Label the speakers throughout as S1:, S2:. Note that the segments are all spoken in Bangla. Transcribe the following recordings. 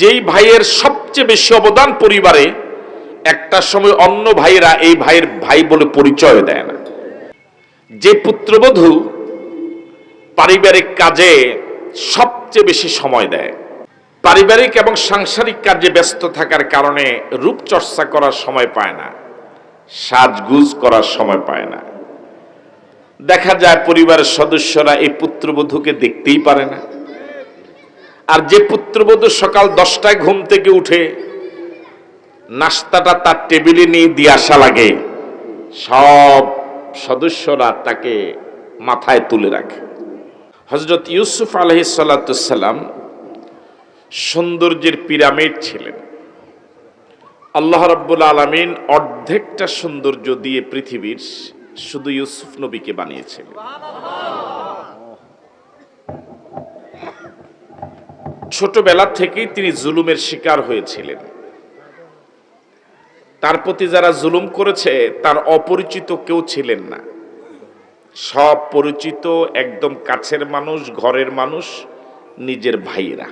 S1: যেই ভাইয়ের সবচেয়ে বেশি অবদান পরিবারে, একটা সময় অন্য ভাইরা এই ভাইয়ের ভাই বলে পরিচয় দেয় না। যে পুত্রবধূ পারিবারিক কাজে সবচেয়ে বেশি সময় দেয়। পারিবারিক এবং সাংসারিক কাজে ব্যস্ত থাকার কারণে রূপচর্চা করার সময় পায় না, সাজগুজ করার সময় পায় না। দেখা যায় পরিবারের সদস্যরা এই পুত্রবধূকে দেখতেই পারে না। আর যে পুত্রবধূ সকাল দশটায় ঘুম থেকে উঠে নাস্তাটা তার টেবিলে নিয়ে দিয়ে আসা লাগে, সব সদস্যরা তাকে মাথায় তুলে রাখে। হজরত ইউসুফ আলহি সাল্লাম সৌন্দর্যের পিরামিড ছিলেন। আল্লাহ রব্বুল আলমিন অর্ধেকটা সৌন্দর্য দিয়ে পৃথিবীর শুধু ইউসুফ নবীকে বানিয়েছিলেন ছোটবেলা থেকেই তিনি জুলুমের শিকার হয়েছিলেন। তার প্রতি যারা জুলুম করেছে, তার অপরিচিত কেউ ছিলেন না। সব পরিচিত, একদম কাছের মানুষ, ঘরের মানুষ, নিজের ভাইয়েরা।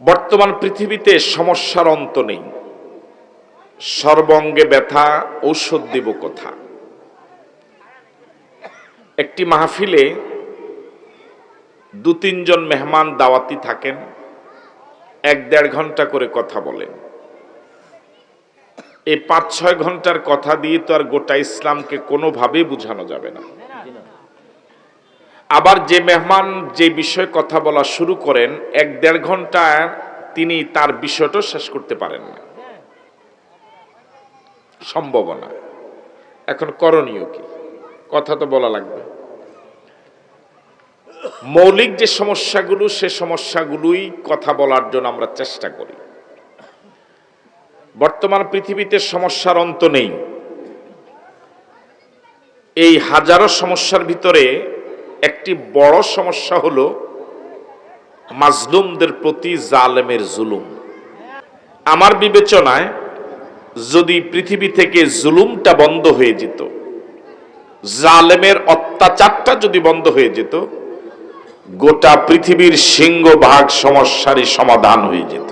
S1: বর্তমান পৃথিবীতে সমস্যার অন্ত নেই। সর্বঙ্গে ব্যথা, ঔষধ দেব কথা। একটি মাহফিলে দু তিনজন মেহমান দাওয়াতি থাকেন, এক দেড় ঘণ্টা করে কথা বলেন। এই পাঁচ ছয় ঘণ্টার কথা দিয়ে তো আর গোটা ইসলামকে কোনোভাবেই বোঝানো যাবে না। আবার যে মেহমান যে বিষয়ে কথা বলা শুরু করেন, এক দেড় ঘণ্টা তিনি তার বিষয়টা শেষ করতে পারেন না। সম্ভাবনা। এখন করণীয় কি? কথা তো বলা লাগবে। মৌলিক যে সমস্যাগুলো, সে সমস্যাগুলোই কথা বলার জন্য আমরা চেষ্টা করি। বর্তমান পৃথিবীতে সমস্যার অন্ত নেই। এই হাজারো সমস্যার ভিতরে একটি বড় সমস্যা হলো মাজলুমদের প্রতি জালেমের জুলুম। আমার বিবেচনায় যদি পৃথিবী থেকে জুলুমটা বন্ধ হয়ে যেত, জালেমের অত্যাচারটা যদি বন্ধ হয়ে যেত গোটা পৃথিবীর সিংহভাগ সমস্যারই সমাধান হয়ে যেত।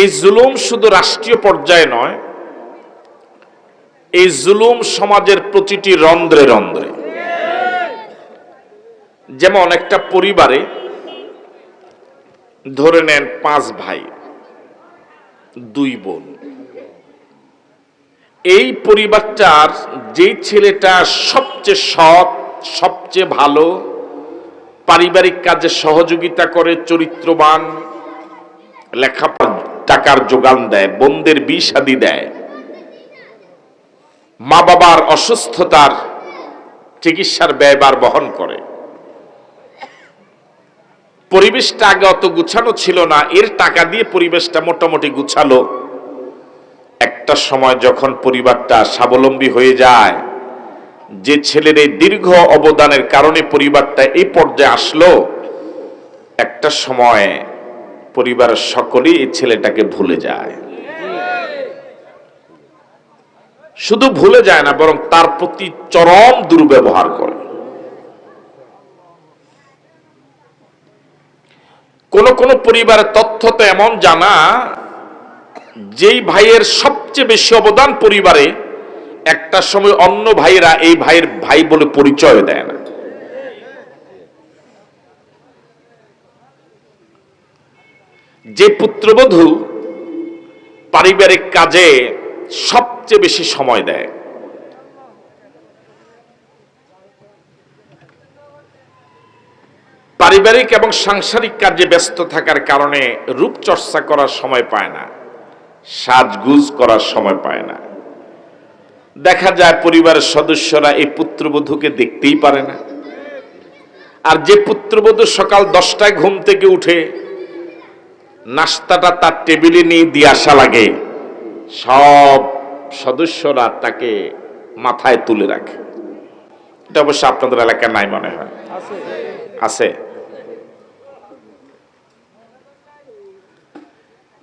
S1: এই জুলুম শুধু রাষ্ট্রীয় পর্যায়ে নয়, এই জুলুম সমাজের প্রতিটি রন্ধ্রে রন্ধ্রে। যেমন একটা পরিবারে, ধরে নেন পাঁচ ভাই, দুই বোন। এই পরিবারটার যে ছেলেটা সবচেয়ে সৎ, সবচেয়ে ভালো পারিবারিক কাজে সহযোগিতা করে চরিত্রবান লেখা টাকার যোগান দেয়, বোনদের বিষ আদি দেয়। মা বাবার অসুস্থতার চিকিৎসার ব্যয়বার বহন করে। পরিবেশটা আগে অত গুছানো ছিল না, এর টাকা দিয়ে পরিবেশটা মোটামুটি গুছালো। একটা সময় যখন পরিবারটা স্বাবলম্বী হয়ে যায় যে ছেলের এই দীর্ঘ অবদানের কারণে পরিবারটা এই পর্যায়ে আসলো, একটা সময় পরিবারের সকলেই এই ছেলেটাকে ভুলে যায়। শুধু ভুলে যায় না, বরং তার প্রতি চরম দুর্ব্যবহার করে। কোন কোন পরিবারের তথ্য তো এমন জানা, যেই ভাইয়ের সবচেয়ে বেশি অবদান পরিবারে একটা সময় অন্য ভাইয়েরা এই ভাইয়ের ভাই বলে পরিচয় দেয় না। যে পুত্রবধূ পারিবারিক কাজে সবচেয়ে বেশি সময় দেয়। পারিবারিক এবং সাংসারিক কাজে ব্যস্ত থাকার কারণে রূপচর্চা করার সময় পায় না, সাজগুজ করার সময় পায় না। দেখা যায় পরিবারের সদস্যরা এই পুত্রবধূকে দেখতেই পারে না। আর যে পুত্রবধূ সকাল দশটায় ঘুম থেকে উঠে নাস্তাটা তার টেবিলে নিয়ে দিয়ে আসা লাগে, সব সদস্যরা তাকে মাথায় তুলে রাখে। এটা অবশ্য আপনাদের এলাকায় নাই মনে হয়। আছে।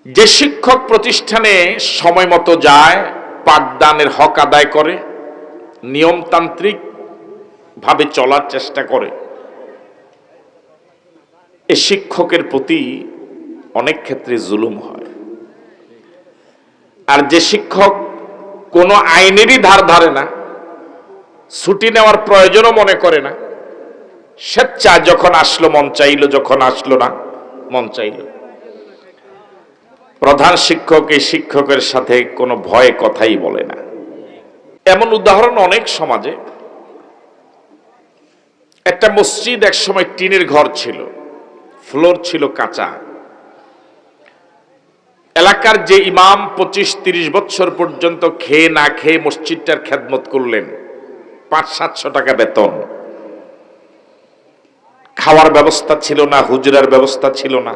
S1: যে শিক্ষক প্রতিষ্ঠানে সময় মতো যায় পাঠদানের হক আদায় করে, নিয়মতান্ত্রিক ভাবে চলার চেষ্টা করে। এ শিক্ষকের প্রতি অনেক ক্ষেত্রে জুলুম হয়। আর যে শিক্ষক কোনো আইনেরই ধার ধারে না, ছুটি নেওয়ার প্রয়োজনও মনে করে না স্বেচ্ছা যখন আসলো মন চাইলো, যখন আসলো না, মন চাইলো। প্রধান শিক্ষক এই শিক্ষকের সাথে কোনো ভয়ে কথাই বলে না। এমন উদাহরণ অনেক সমাজে। একটা মসজিদ একসময় টিনের ঘর ছিল, ফ্লোর ছিল কাঁচা। এলাকার যে ইমাম পঁচিশ তিরিশ বছর পর্যন্ত খেয়ে না খেয়ে মসজিদটার খেদমত করলেন, পাঁচ সাতশো টাকা বেতন। খাওয়ার ব্যবস্থা ছিল না, হুজরার ব্যবস্থা ছিল না।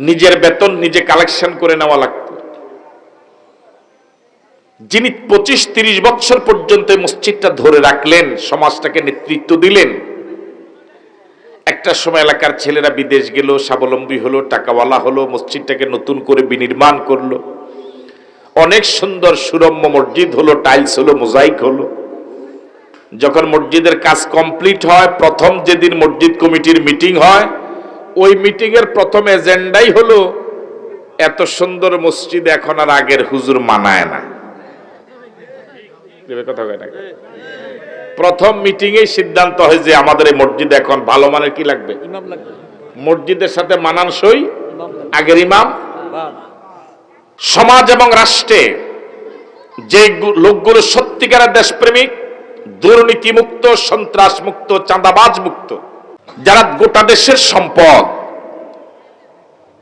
S1: নিজের বেতন নিজে কালেকশন করে নেওয়া লাগত। যিনি পঁচিশ তিরিশ বছর পর্যন্ত মসজিদটা ধরে রাখলেন, সমাজটাকে নেতৃত্ব দিলেন, একটা সময় এলাকার ছেলেরা বিদেশ গেল, স্বাবলম্বী হলো, টাকাওয়ালা হলো, মসজিদটাকে নতুন করে বিনির্মাণ করল। অনেক সুন্দর সুরম্য মসজিদ হলো, টাইলস হলো, মোজাইক হলো। যখন মসজিদের কাজ কমপ্লিট হয়, প্রথম যেদিন মসজিদ কমিটির মিটিং হয় ওই মিটিং এর প্রথম এজেন্ডাই হলো এত সুন্দর মসজিদ এখন আর আগের হুজুর মানায় না। কথা কয় না? প্রথম মিটিং এই সিদ্ধান্ত হয় যে আমাদের এই মসজিদ এখন ভালো মানের কি লাগবে? মসজিদের সাথে মানানসই আগের ইমাম। সমাজ এবং রাষ্ট্রে যে লোকগুলো সত্যিকারের দেশপ্রেমিক দুর্নীতি মুক্ত সন্ত্রাস মুক্ত চাঁদাবাজ মুক্ত যারা গোটা দেশের সম্পদ,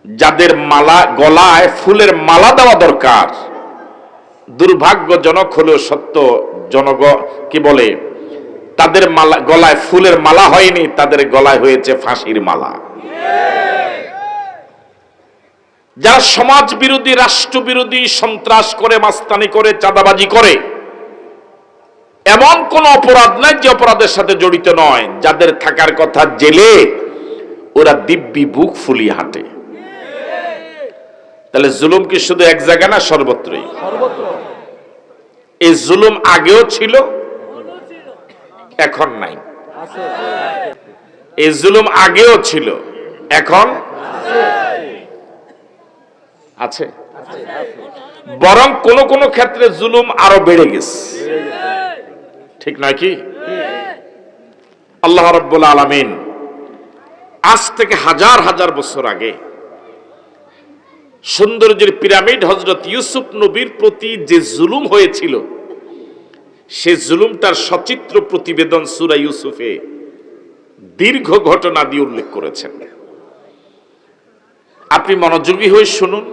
S1: যাদের মালা গলায় ফুলের মালা দেওয়া দরকার, দুর্ভাগ্যজনক হলেও সত্য জনগ, কি বলে, তাদের মালা, গলায় ফুলের মালা হয়নি, তাদের গলায় হয়েছে ফাঁসির মালা। যারা সমাজ বিরোধী রাষ্ট্র বিরোধী সন্ত্রাস করে, মাস্তানি করে, চাঁদাবাজি করে এমন কোন অপরাধ নাই যে অপরাধের সাথে জড়িত নয়। যাদের থাকার কথা জেলে, ওরা দিব্যি বুক ফুলিয়ে হাঁটে। তাহলে জুলুম কি শুধু এক জায়গা না, সর্বত্রই? এই জুলুম আগেও ছিল, এখন নাই। এই জুলুম আগেও ছিল, এখন আছে। বরং কোন কোন ক্ষেত্রে জুলুম আরও বেড়ে গেছে। ঠিক নয় কি? আল্লাহ রব্বুল আলামিন আজ থেকে হাজার হাজার বছর আগে সৌন্দর্যের পিরামিড হজরত ইউসুফ নবীর প্রতি যে জুলুম হয়েছিল, সে জুলুমটার সচিত্র প্রতিবেদন সুরা ইউসুফে দীর্ঘ ঘটনা দিয়ে উল্লেখ করেছেন। আপনি মনোযোগী হয়ে শুনুন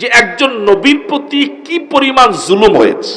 S1: যে একজন নবীর প্রতি কি পরিমাণ জুলুম হয়েছে।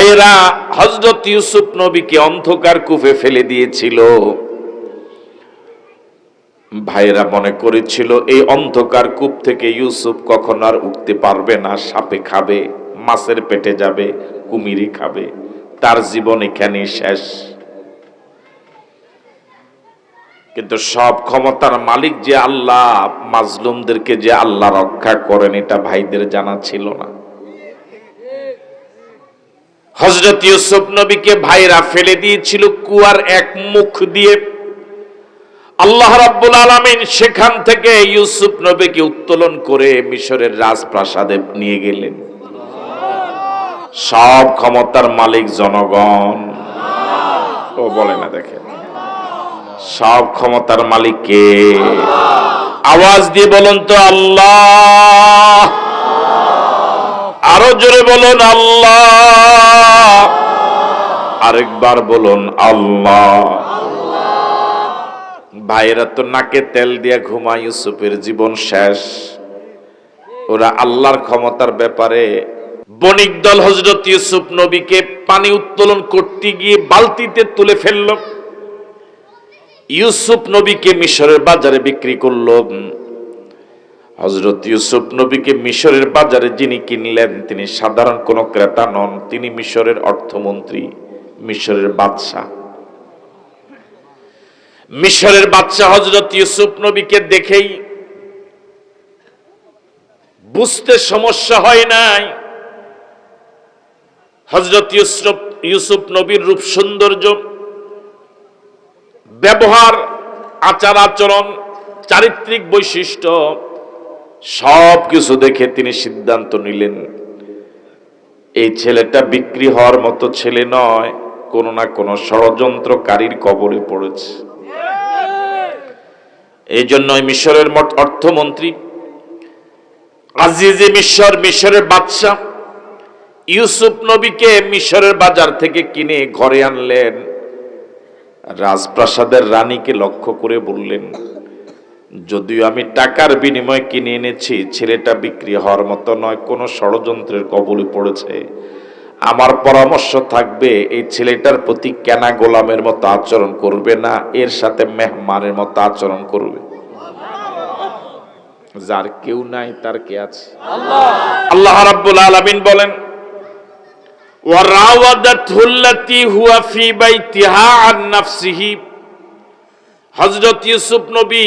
S1: ভাইয়েরা হজরত ইউসুফ নবীকে অন্ধকার কূপে ফেলে দিয়েছিল। ভাইয়েরা মনে করেছিল, এই অন্ধকার কূপ থেকে ইউসুফ কখন আর উঠতে পারবে না, সাপে খাবে, মাছের পেটে যাবে, কুমিরি খাবে, তার জীবন এখানেই শেষ। কিন্তু সব ক্ষমতার মালিক যে আল্লাহ, মাজলুমদেরকে যে আল্লাহ রক্ষা করেন, এটা ভাইদের জানা ছিল না। হজরত ইউসুফ নবীকে ভাইরা ফেলে দিয়েছিল, কুয়ার এক মুখ দিয়ে। আল্লাহ রাব্বুল আলামিন সেখান থেকে ইউসুফ নবীকে উত্তোলন করে মিশরের রাজপ্রাসাদে নিয়ে গেলেন। সব ক্ষমতার মালিক জনগণ। ও, বলে না, দেখে। সব ক্ষমতার মালিক কে? আওয়াজ দিয়ে বলুন তো, আল্লাহ! আরও জোরে বলুন আল্লাহ। আরেকবার বলুন আল্লাহ। ভাইয়েরা তো নাকে তেল দিয়া ঘুমায়, ইউসুফের জীবন শেষ। ওরা আল্লাহর ক্ষমতার ব্যাপারে বণিক দল হজরত ইউসুফ নবীকে পানি উত্তোলন করতে গিয়ে বালতিতে তুলে ফেলল। ইউসুফ নবীকে মিশরের বাজারে বিক্রি করল। হজরত ইউসুফ নবীকে মিশরের বাজারে যিনি কিনলেন, তিনি সাধারণ কোনো ক্রেতা নন, তিনি মিশরের অর্থমন্ত্রী, মিশরের বাদশাহ। মিশরের বাদশাহ হজরত ইউসুফ নবীকে দেখেই বুঝতে সমস্যা হয় নাই। হজরত ইউসুফ ইউসুফ নবীর রূপ সৌন্দর্য, ব্যবহার আচার আচরণ চারিত্রিক বৈশিষ্ট্য সব কিছু দেখে তিনি সিদ্ধান্ত নিলেন, এই ছেলেটা বিক্রি হওয়ার মতো ছেলে নয়, কোনো না কোনো ষড়যন্ত্রকারীর কবরে পড়েছে। এই জন্য মিশরের অর্থমন্ত্রী আজিজে মিশর, মিশরের বাদশাহ ইউসুফ নবীকে মিশরের বাজার থেকে কিনে ঘরে আনলেন। রাজপ্রাসাদের রানীকে লক্ষ্য করে বললেন যদিও আমি টাকার বিনিময়ে কিনে এনেছি, ছেলেটা বিক্রি হওয়ার মতো নয়, কোনো ষড়যন্ত্রের কবলে পড়েছে। আমার পরামর্শ থাকবে, এই ছেলেটার প্রতি কেনা গোলামের মতো আচরণ করবে না, এর সাথে মেহমানের মতো আচরণ করবে। যার কেউ নাই, তার কে আছে? আল্লাহ রাব্বুল আলামিন বলেন ওয়ারাওয়াদাতহু আল্লাতী হুয়া ফি বাইতিহা আন নাফসিহি। হযরত ইউসুফ নবী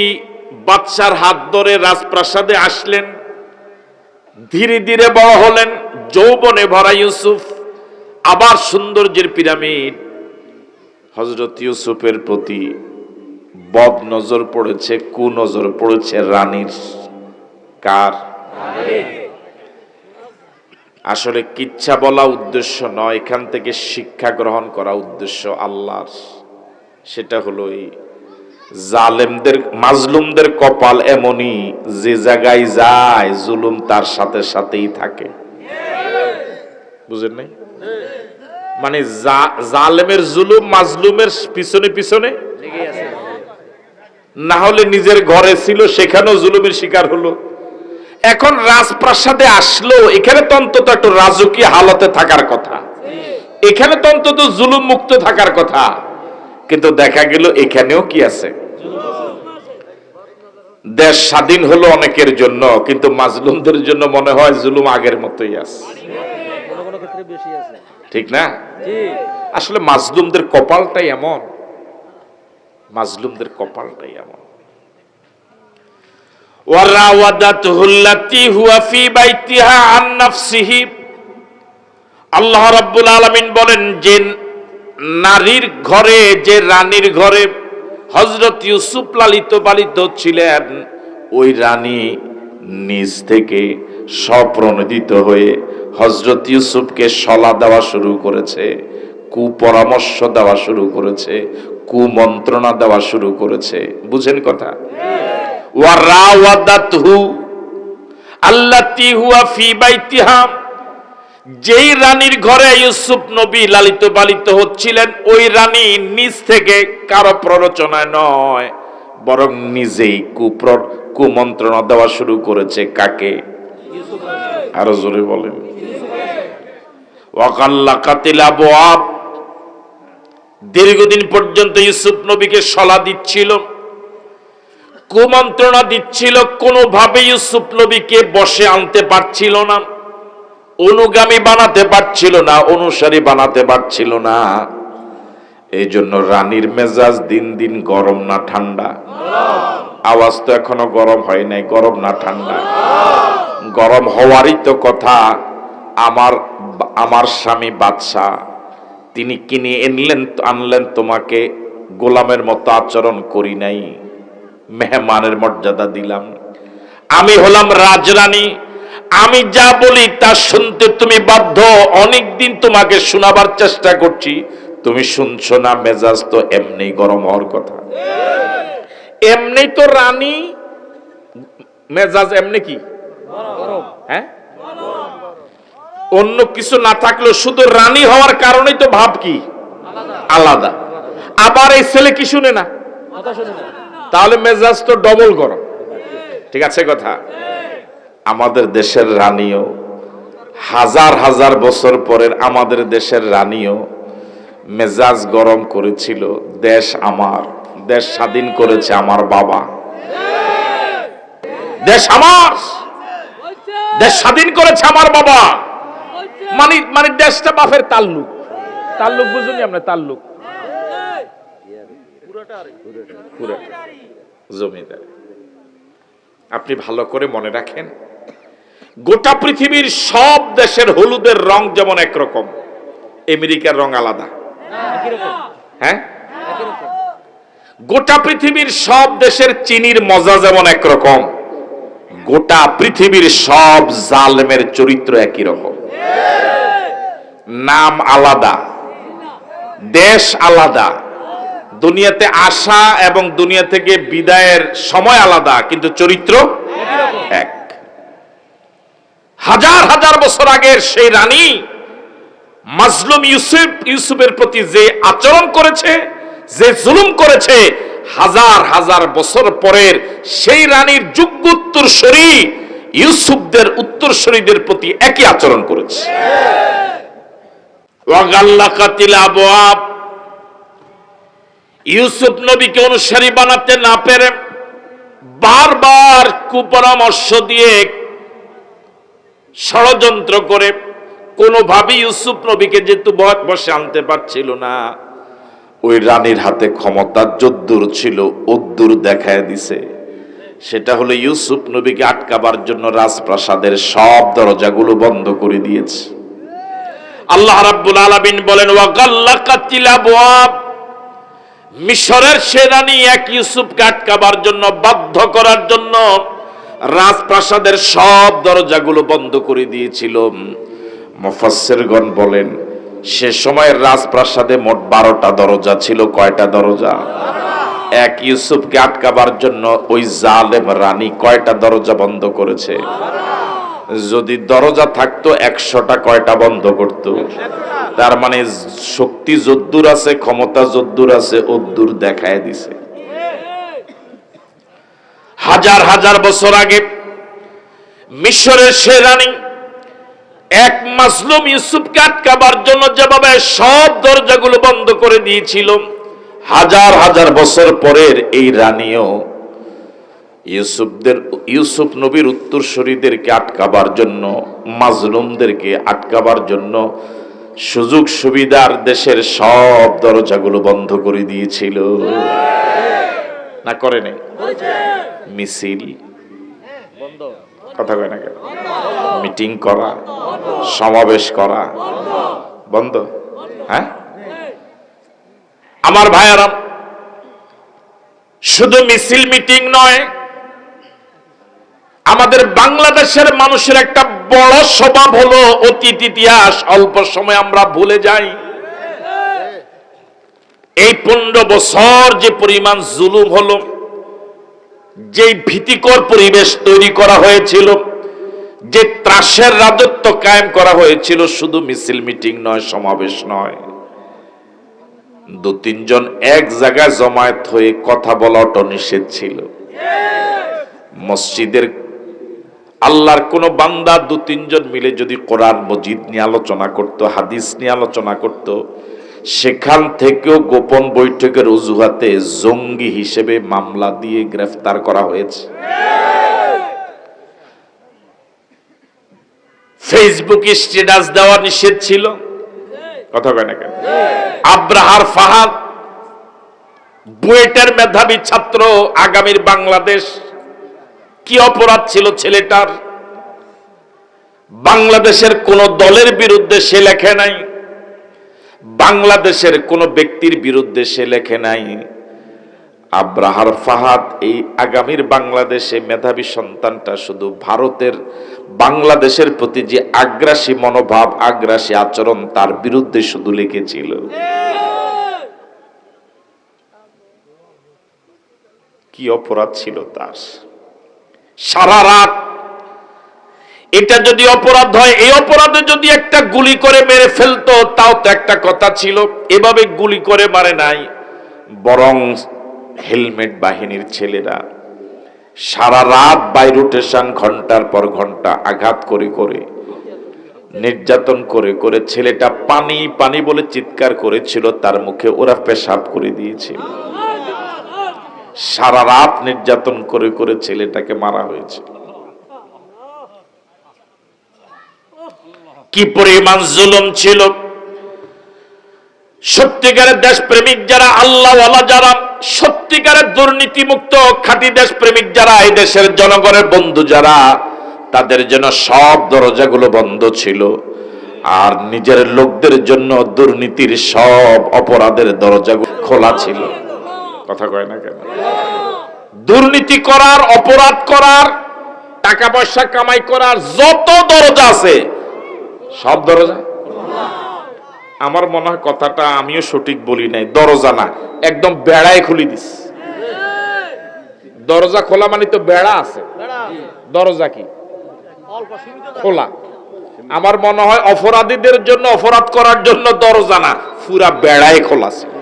S1: বাদশার হাত ধরে রাজপ্রাসাদে আসলেন। ধীরে ধীরে বড় হলেন যৌবনে ভরা ইউসুফ, আবার সৌন্দর্যের পিরামিড। হজরত ইউসুফের প্রতি বদ নজর পড়েছে কু নজর পড়েছে রানীর কার? আসলে কিচ্ছা বলা উদ্দেশ্য নয়, এখান থেকে শিক্ষা গ্রহণ করা উদ্দেশ্য আল্লাহর। সেটা হলো এই জালেমদের, মাজলুমদের কপাল এমনই, যে জায়গায় যায়, জুলুম তার সাথে সাথেই থাকে। বুঝেন নাই? মানে জালেমের জুলুম, মাজলুমের পিছনে পিছনে? না হলে নিজের ঘরে ছিল, সেখানেও জুলুমের শিকার হলো। এখন রাজপ্রাসাদে আসলো, এখানে তো অন্তত একটু রাজকীয় হালতে থাকার কথা। এখানে তো জুলুম মুক্ত থাকার কথা। কিন্তু দেখা গেল, এখানেও কি আছে? দেশ স্বাধীন হলো অনেকের জন্য, কিন্তু মাজলুমদের জন্য মনে হয় জুলুম আগের মতোই আছে। ঠিক না? আসলে মাজলুমদের কপালটাই এমন। মাজলুমদের কপালটাই এমন। আল্লাহ রাব্বুল আলামিন বলেন, যে নারীর ঘরে, যে রানীর ঘরে হযরত ইউসুফ লালিত পালিত ছিলেন। ওই রানী নিজ থেকে স্বপ্রণোদিত হয়ে হজরত ইউসুফকে সলা দেওয়া শুরু করেছে কুপরামর্শ দেওয়া শুরু করেছে কুমন্ত্রণা দেওয়া শুরু করেছে। বুঝেন কথা? ওয়ারাওয়াদাতহু আল্লাতি হুয়া ফি যেই রানীর ঘরে ইউসুফ নবী লালিত পালিত হচ্ছিলেন, ওই রানী নিজ থেকে কারও প্ররোচনায় নয়, বরং নিজেই কুপ্র কুমন্ত্রণা দেওয়া শুরু করেছে কাকে? আরও জোরে বলেন। দীর্ঘদিন পর্যন্ত ইউসুফ নবীকে সলা দিচ্ছিল, কুমন্ত্রণা দিচ্ছিল কোনোভাবে ইউসুফ নবীকে বসে আনতে পারছিল না। অনুগামী বানাতে পারছিল না, অনুসারী বানাতে পারছিল না। এই জন্য রানীর মেজাজ দিন দিন গরম না ঠান্ডা। আওয়াজ তো এখনও গরম হয় নাই, গরম না ঠান্ডা। গরম হওয়ারই তো কথা, আমার আমার স্বামী বাদশাহ, তিনি কিনে এনলেন, আনলেন তোমাকে, গোলামের মতো আচরণ করি নাই, মেহমানের মর্যাদা দিলাম। আমি হলাম রাজরানী আমি যা বলি তা শুনতে তুমি বাধ্য। অনেকদিন তোমাকে শোনাবার চেষ্টা করছি। তুমি শুনছো না, মেজাজ তো এমনি গরম হওয়ার কথা। এমনি তো রানী, মেজাজ এমনি কি? হ্যাঁ? অন্য কিছু না থাকলেও শুধু রানী হওয়ার কারণেই তো ভাব কি? আলাদা। আবার এই ছেলে কি শুনে না? তাহলে মেজাজ তো ডবল গরম। ঠিক আছে কথা? আমাদের দেশের রানীও, হাজার হাজার বছর পরের আমাদের দেশের রানীও মেজাজ গরম করেছিল, দেশ আমার, দেশ স্বাধীন করেছে আমার বাবা। দেশ আমার! দেশ স্বাধীন করেছে আমার বাবা। মানে মানে দেশটা বাপের তাল্লুক। তাল্লুক বুঝুনি আমরা তাল্লুক। জমিদার। আপনি ভালো করে মনে রাখেন। গোটা পৃথিবীর সব দেশের হলুদের রং যেমন একরকম, আমেরিকার রং আলাদা। হ্যাঁ? গোটা পৃথিবীর সব দেশের চিনির মজা যেমন একরকম, গোটা পৃথিবীর সব জালেমের চরিত্র একই রকম। নাম আলাদা, দেশ আলাদা, দুনিয়াতে আসা এবং দুনিয়া থেকে বিদায়ের সময় আলাদা, কিন্তু চরিত্র এক হাজার হাজার বছর আগের সেই রানী মাজলুম ইউসুফ, ইউসুফের প্রতি যে আচরণ করেছে, যে জুলুম করেছে, হাজার হাজার বছর পরের সেই রানীর যোগ্য উত্তরসূরি ইউসুফদের উত্তরসূরিদের প্রতি একই আচরণ করেছে। ইউসুফ নবীকে অনুসারী বানাতে না পেরে বারবার কুপরামর্শ দিয়ে ষড়যন্ত্র করে কোনোভাবেই ইউসুফ নবীকে যেহেতু বসে আনতে পারছিল না, ওই রানীর হাতে ক্ষমতা যদ্দূর ছিল অদ্দূর দেখায় দিছে। সেটা হলো ইউসুফ নবীকে আটকাবার জন্য রাজপ্রাসাদের সব দরজাগুলো বন্ধ করে দিয়েছে। আল্লাহ রাব্বুল আলামিন বলেন মিশরের সেনানি এক ইউসুফকে আটকাবার জন্য, বাধ্য করার জন্য রাজপ্রাসাদের সব দরজাগুলো বন্ধ করে দিয়েছিল। মুফাসসিরগণ বলেন, সে সময় রাজপ্রাসাদে মোট বারোটা দরজা ছিল। কয়টা দরজা? এক ইউসুফকে আটকাবার জন্য ওই জালেম রানী কয়টা দরজা বন্ধ করেছে? যদি দরজা থাকতো, একশোটা কয়টা বন্ধ করতো? তার মানে শক্তি যদ্দুর আছে, ক্ষমতা যদ্দুর আছে, অদ্দুর দেখায় দিছে। হাজার হাজার বছর আগে মিশরের সে রানী এক মাসলুম ইউসুফকে আটকাবার জন্য যেভাবে সব দরজাগুলো বন্ধ করে দিয়েছিল, হাজার হাজার বছর পরের এই রানীও ইউসুফদের, ইউসুফ নবীর উত্তরসূরিদেরকে আটকাবার জন্য, মাজলুমদেরকে আটকাবার জন্য সুযোগ সুবিধার দেশের সব দরজাগুলো বন্ধ করে দিয়েছিল। না করে নাই। মিছিল।
S2: বন্ধ।
S1: কথা কয় না কেন? মিটিং করা সমাবেশ করা। বন্ধ। হ্যাঁ? আমার ভাইয়ারা শুধু মিছিল মিটিং নয় আমাদের বাংলাদেশের মানুষের একটা বড় স্বভাব হলো অতীত ইতিহাস। অল্প সময় আমরা ভুলে যাই। এই পনেরো বছর যে পরিমাণ জুলুম হলো, যে ভীতিকর পরিবেশ তৈরি করা হয়েছিল, যে ত্রাসের রাজত্ব কায়েম করা হয়েছিল, শুধু মিছিল মিটিং নয়, সমাবেশ নয়। দু তিনজন এক জায়গায় জমায়েত হয়ে কথা বলাটা নিষেধ ছিল। মসজিদের আল্লাহর কোন বান্দা দু তিনজন মিলে যদি কোরআন মজিদ নিয়ে আলোচনা করত, হাদিস নিয়ে আলোচনা করত সেখান থেকেও গোপন বৈঠকের অজুহাতে জঙ্গি হিসেবে মামলা দিয়ে গ্রেফতার করা হয়েছে। ফেসবুকে স্ট্যাটাস দেওয়া নিষেধ ছিল। কথা কয় না কেন? আব্রাহার ফাহাদ, বুয়েটের মেধাবী ছাত্র আগামীর বাংলাদেশ, কি অপরাধ ছিল ছেলেটার? বাংলাদেশের কোন দলের বিরুদ্ধে সে লেখে নাই। বাংলাদেশের কোন ব্যক্তির বিরুদ্ধে সে লেখে নাই। আব্রাহার ফাহাদ এই আগামীর বাংলাদেশে মেধাবী সন্তানটা শুধু ভারতের, বাংলাদেশের প্রতি যে আগ্রাসী মনোভাব, আগ্রাসী আচরণ, তার বিরুদ্ধে শুধু লিখেছিল। কি অপরাধ ছিল তার? সারা রাত এটা যদি অপরাধ হয়, এই অপরাধে যদি একটা গুলি করে মেরে ফেলতো, তাও তো একটা কথা ছিল, এভাবে গুলি করে মারে নাই। বরং হেলমেট বাহিনীর ছেলেরা সারা রাত বাই রোটেশন ঘণ্টার পর ঘণ্টা আঘাত করে করে, নির্যাতন করে করে ছেলেটা পানি পানি বলে চিৎকার করেছিল, তার মুখে ওরা পেশাব করে দিয়েছিল। সারা রাত নির্যাতন করে করে ছেলেটাকে মারা হয়েছে। কি পরিমাণ জুলুম ছিল? সত্যিকারের দেশপ্রেমিক যারা আল্লাহওয়ালা, যারা সত্যিকারের দুর্নীতিমুক্ত খাঁটি দেশপ্রেমিক যারা, এই দেশের জনগণের বন্ধু যারা, তাদের জন্য সব দরজাগুলো বন্ধ ছিল। আর নিজের লোকদের জন্য দুর্নীতির সব অপরাধের দরজাগুলো খোলা ছিল। কথা কয় না কেন? দুর্নীতি করার, অপরাধ করার, টাকা পয়সা কামাই করার যত দরজা আছে সব দরজা? আমার মনে হয় কথাটা আমিও সঠিক বলি নাই, দরজা না, একদম বেড়ায় খুলি দিস। দরজা খোলা মানে তো বেড়া আছে। দরজা কি? খোলা। আমার মনে হয় অপরাধীদের জন্য, অপরাধ করার জন্য দরজা না, পুরা বেড়ায় খোলা ছিল